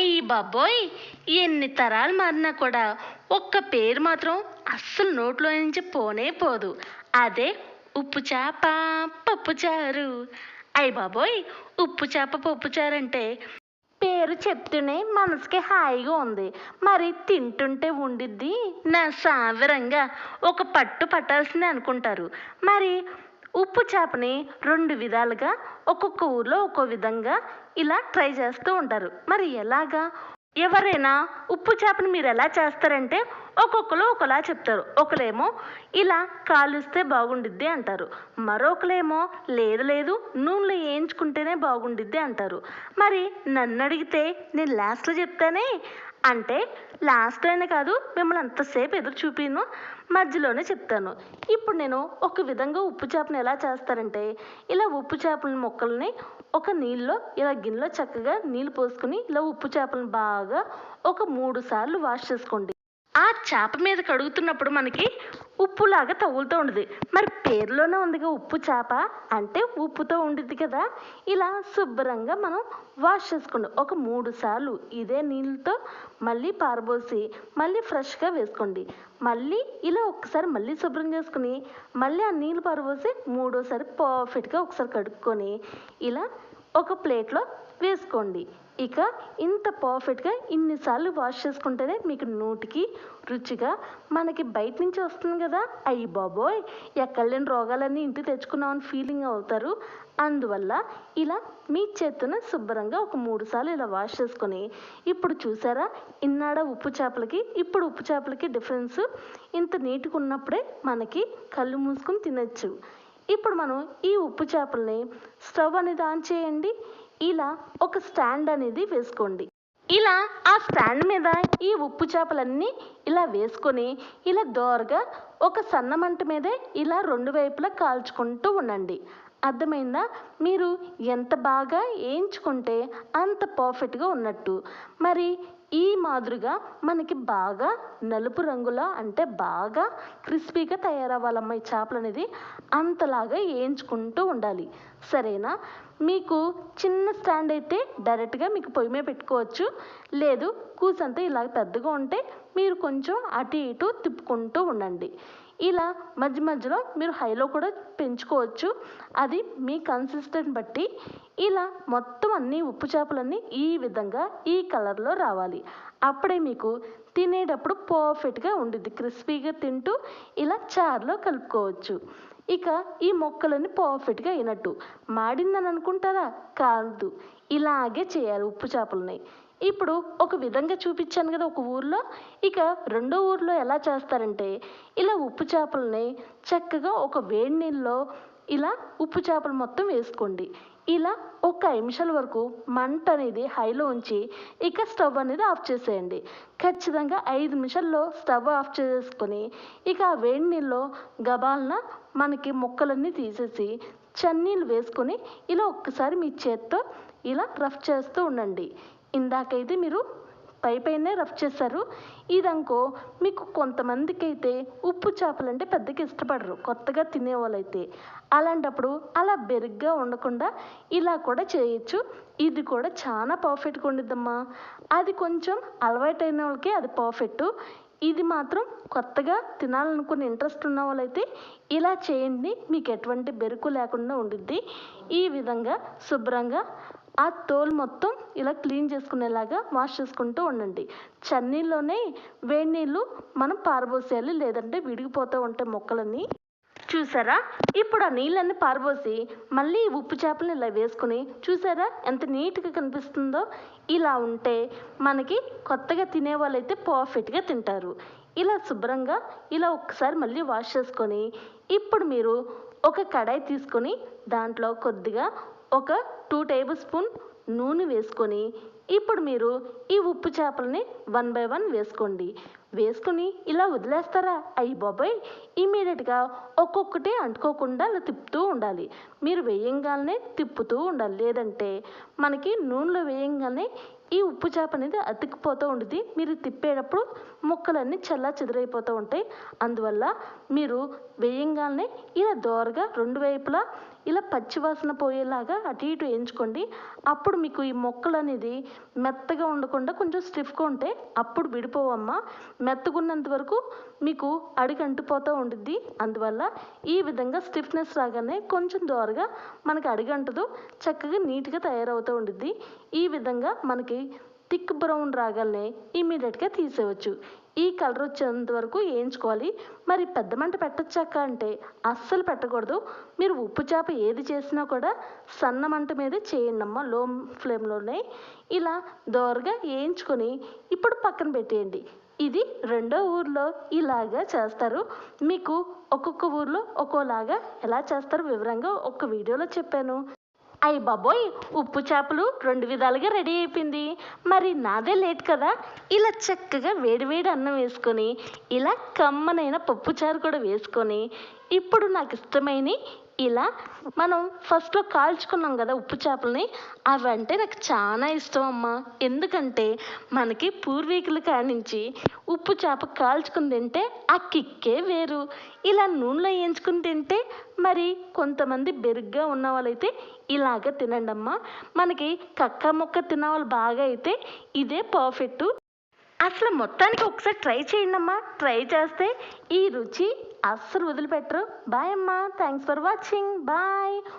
అయ్యి బాబోయ్ ఎన్ని తరాలు మారినా కూడా ఒక్క పేరు మాత్రం అస్సలు నోట్లో నుంచి పోనే పోదు. అదే ఉప్పు చేప పప్పు చారు. అయ్యి బాబోయ్ ఉప్పు చేప పప్పు చారు అంటే పేరు చెప్తూనే మనసుకి హాయిగా ఉంది. మరి తింటుంటే ఉండిద్ది? నా సావరంగా ఒక పట్టు పట్టాల్సిందే అనుకుంటారు. మరి ఉప్పు చేపని రెండు విధాలుగా ఒక్కొక్క ఊర్లో ఒక్కో విధంగా ఇలా ట్రై చేస్తూ ఉంటారు. మరి ఎలాగా? ఎవరైనా ఉప్పు చేపని మీరు ఎలా చేస్తారంటే ఒక్కొక్కరు ఒకలా చెప్తారు. ఒకరేమో ఇలా కాలుస్తే బాగుండిద్ది అంటారు. మరొకరేమో లేదు లేదు నూనెలో వేయించుకుంటేనే బాగుండిద్ది అంటారు. మరి నన్ను అడిగితే నేను లాస్ట్లో చెప్తానే? అంటే లాస్ట్ అయినా కాదు మిమ్మల్ని అంతసేపు ఎదురు చూపిను మధ్యలోనే చెప్తాను. ఇప్పుడు నేను ఒక విధంగా ఉప్పు చేపను ఎలా చేస్తారంటే ఇలా ఉప్పు చేపల మొక్కల్ని ఒక నీళ్ళలో ఇలా గిన్నెలో చక్కగా నీళ్ళు పోసుకుని ఇలా ఉప్పు చేపలను బాగా ఒక మూడు సార్లు వాష్ చేసుకోండి. ఆ చేప మీద కడుగుతున్నప్పుడు మనకి ఉప్పులాగా తగులుతూ ఉండదు మరి పేరులోనే ఉందిగా ఉప్పు చేప అంటే ఉప్పుతో ఉండిద్ది కదా. ఇలా శుభ్రంగా మనం వాష్ చేసుకోండి. ఒక మూడు సార్లు ఇదే నీళ్ళతో మళ్ళీ పారబోసి మళ్ళీ ఫ్రెష్గా వేసుకోండి. మళ్ళీ ఇలా ఒకసారి మళ్ళీ శుభ్రం చేసుకుని మళ్ళీ ఆ నీళ్ళు పారబోసి మూడోసారి పర్ఫెక్ట్గా ఒకసారి కడుక్కొని ఇలా ఒక ప్లేట్లో వేసుకోండి. ఇక ఇంత పర్ఫెక్ట్గా ఇన్నిసార్లు వాష్ చేసుకుంటేనే మీకు నోటికి రుచిగా మనకి బయట నుంచి వస్తుంది కదా. అయ్యి బాబోయ్! ఎక్కడ లేని రోగాలన్నీ ఇంటికి తెచ్చుకున్నామని ఫీలింగ్ అవుతారు. అందువల్ల ఇలా మీ చేతున శుభ్రంగా ఒక మూడు సార్లు ఇలా వాష్ చేసుకొని ఇప్పుడు చూసారా? ఇన్నాడ ఉప్పు చేపలకి ఇప్పుడు ఉప్పు చేపలకి డిఫరెన్స్ ఇంత నీట్గా ఉన్నప్పుడే మనకి కళ్ళు మూసుకొని తినచ్చు. ఇప్పుడు మనం ఈ ఉప్పు చేపల్ని స్టవ్ అనేది ఆన్ చేయండి. ఇలా ఒక స్టాండ్ అనేది వేసుకోండి. ఇలా ఆ స్టాండ్ మీద ఈ ఉప్పు చేపలన్నీ ఇలా వేసుకొని ఇలా దోరగా ఒక సన్న మంట మీదే ఇలా రెండు వైపులా కాల్చుకుంటూ ఉండండి. అర్థమైందా? మీరు ఎంత బాగా వేయించుకుంటే అంత పర్ఫెక్ట్గా ఉన్నట్టు. మరి ఈ మాదిరిగా మనకి బాగా నలుపు రంగులో అంటే బాగా క్రిస్పీగా తయారవ్వాలమ్మ ఈ చేపలు అనేది అంతలాగా వేయించుకుంటూ ఉండాలి. సరేనా? మీకు చిన్న స్టాండ్ అయితే డైరెక్ట్గా మీకు పొయ్యి మీద పెట్టుకోవచ్చు. లేదు కూసంతా ఇలా పెద్దగా ఉంటే మీరు కొంచెం అటు ఇటు తిప్పుకుంటూ ఉండండి. ఇలా మధ్య మధ్యలో మీరు హైలో కూడా పెంచుకోవచ్చు. అది మీ కన్సిస్టెంట్ బట్టి. ఇలా మొత్తం అన్ని ఉప్పు చేపలన్నీ ఈ విధంగా ఈ కలర్లో రావాలి. అప్పుడే మీకు తినేటప్పుడు పర్ఫెక్ట్గా ఉండిద్ది. క్రిస్పీగా తింటూ ఇలా చారులో కలుపుకోవచ్చు. ఇక ఈ మొక్కలన్నీ పర్ఫెక్ట్గా అయినట్టు. మాడిందని అనుకుంటారా? కాదు. ఇలాగే చేయాలి ఉప్పు చేపలని. ఇప్పుడు ఒక విధంగా చూపించాను కదా ఒక ఊర్లో. ఇక రెండో ఊర్లో ఎలా చేస్తారంటే ఇలా ఉప్పు చేపలని చక్కగా ఒక వేడి నీళ్ళలో ఇలా ఉప్పు చేపలు మొత్తం వేసుకోండి. ఇలా ఒక ఐదు నిమిషాల వరకు మంట అనేది హైలో ఉంచి ఇక స్టవ్ అనేది ఆఫ్ చేసేయండి. ఖచ్చితంగా ఐదు నిమిషాల్లో స్టవ్ ఆఫ్ చేసుకొని ఇక ఆ వేడి నీళ్ళలో గబాలన మనకి ముక్కలన్నీ తీసేసి చన్నీళ్ళు వేసుకొని ఇలా ఒక్కసారి మీ చేత్తో ఇలా రఫ్ చేస్తూ ఉండండి. ఇందాకైతే మీరు పై పైనే రఫ్ చేశారు. ఇదనుకో మీకు కొంతమందికి అయితే ఉప్పు చేపలు అంటే పెద్దగా ఇష్టపడరు కొత్తగా తినేవాళ్ళైతే. అలాంటప్పుడు అలా బెరుగ్గా ఉండకుండా ఇలా కూడా చేయొచ్చు. ఇది కూడా చాలా పర్ఫెక్ట్గా ఉండిద్దమ్మా అది కొంచెం అలవాటైన వాళ్ళకి అది పర్ఫెక్ట్. ఇది మాత్రం కొత్తగా తినాలనుకునే ఇంట్రెస్ట్ ఉన్న వాళ్ళైతే ఇలా చేయండి మీకు ఎటువంటి బెరుకు లేకుండా ఉండిద్ది. ఈ విధంగా శుభ్రంగా ఆ తోలు మొత్తం ఇలా క్లీన్ చేసుకునేలాగా వాష్ చేసుకుంటూ ఉండండి. చన్నీళ్ళలోనే వేడి నీళ్ళు మనం పారబోసేయాలి లేదంటే విడిగిపోతూ ఉంటాయి మొక్కలన్నీ. చూసారా? ఇప్పుడు ఆ నీళ్ళన్నీ పారబోసి మళ్ళీ ఉప్పు చేపలను ఇలా వేసుకుని చూసారా ఎంత నీట్గా కనిపిస్తుందో? ఇలా ఉంటే మనకి కొత్తగా తినే వాళ్ళైతే పర్ఫెక్ట్గా తింటారు. ఇలా శుభ్రంగా ఇలా ఒక్కసారి మళ్ళీ వాష్ చేసుకొని ఇప్పుడు మీరు ఒక కడాయి తీసుకొని దాంట్లో కొద్దిగా ఒక టూ టేబుల్ స్పూన్ నూనె వేసుకొని ఇప్పుడు మీరు ఈ ఉప్పు చేపలని వన్ బై వన్ వేసుకోండి. వేసుకుని ఇలా వదిలేస్తారా? అయ్యి బాబాయ్! ఇమీడియట్గా ఒక్కొక్కటి అంటుకోకుండా అలా తిప్పుతూ ఉండాలి. మీరు వేయంగానే తిప్పుతూ ఉండాలి. లేదంటే మనకి నూనెలో వేయంగానే ఈ ఉప్పు చేప అనేది అతికిపోతూ ఉంటుంది మీరు తిప్పేటప్పుడు ముక్కలన్నీ చల్లా చెదిరైపోతూ ఉంటాయి. అందువల్ల మీరు వేయంగానే ఇలా దోరగా రెండు వైపులా ఇలా పచ్చివాసన పోయేలాగా అటు ఇటు వేయించుకోండి. అప్పుడు మీకు ఈ మొక్కలు అనేది మెత్తగా ఉండకుండా కొంచెం స్టిఫ్గా ఉంటే అప్పుడు విడిపోవమ్మా. మెత్తగున్నంత వరకు మీకు అడిగి అంటుపోతూ ఉండిద్ది. అందువల్ల ఈ విధంగా స్టిఫ్నెస్ రాగానే కొంచెం దోరగా మనకి అడిగంటదు చక్కగా నీట్గా తయారవుతూ ఉండిద్ది. ఈ విధంగా మనకి థిక్ బ్రౌన్ రాగానే ఇమీడియట్గా తీసేయవచ్చు. ఈ కలర్ వచ్చేంత వరకు వేయించుకోవాలి. మరి పెద్ద మంట పెట్టచ్చాక అంటే అస్సలు పెట్టకూడదు. మీరు ఉప్పు చేప ఏది చేసినా కూడా సన్న మంట మీద చేయండి అమ్మ లో ఫ్లేమ్లోనే ఇలా దోరగా వేయించుకొని ఇప్పుడు పక్కన పెట్టేయండి. ఇది రెండో ఊర్లో ఇలాగా చేస్తారు. మీకు ఒక్కొక్క ఊర్లో ఒక్కోలాగా ఎలా చేస్తారో వివరంగా ఒక్క వీడియోలో చెప్పాను. అయ్యి బాబోయ్ ఉప్పు చేపలు రెండు విధాలుగా రెడీ అయిపోయింది. మరి నాదే లేట్ కదా? ఇలా చక్కగా వేడివేడి అన్నం వేసుకొని ఇలా కమ్మనైన పప్పుచారు కూడా వేసుకొని ఇప్పుడు నాకు ఇష్టమైన ఇలా మనం ఫస్ట్లో కాల్చుకున్నాం కదా ఉప్పు చేపలని అవంటే నాకు చాలా ఇష్టం అమ్మా. ఎందుకంటే మనకి పూర్వీకుల కానించి ఉప్పు చేప కాల్చుకుని తింటే ఆ కిక్కే వేరు. ఇలా నూనెలో వేయించుకుని తింటే మరి కొంతమంది బెరుగ్గా ఉన్న వాళ్ళైతే ఇలాగ తినండి అమ్మా. మనకి కక్క ముక్క తినవాళ్ళు బాగా అయితే ఇదే పర్ఫెక్ట్ అసలు మొత్తానికి ఒకసారి ట్రై చేయండి అమ్మా. ట్రై చేస్తే ఈ రుచి అస్సలు వదిలిపెట్టరు. బాయ్ అమ్మా. Thanks for watching bye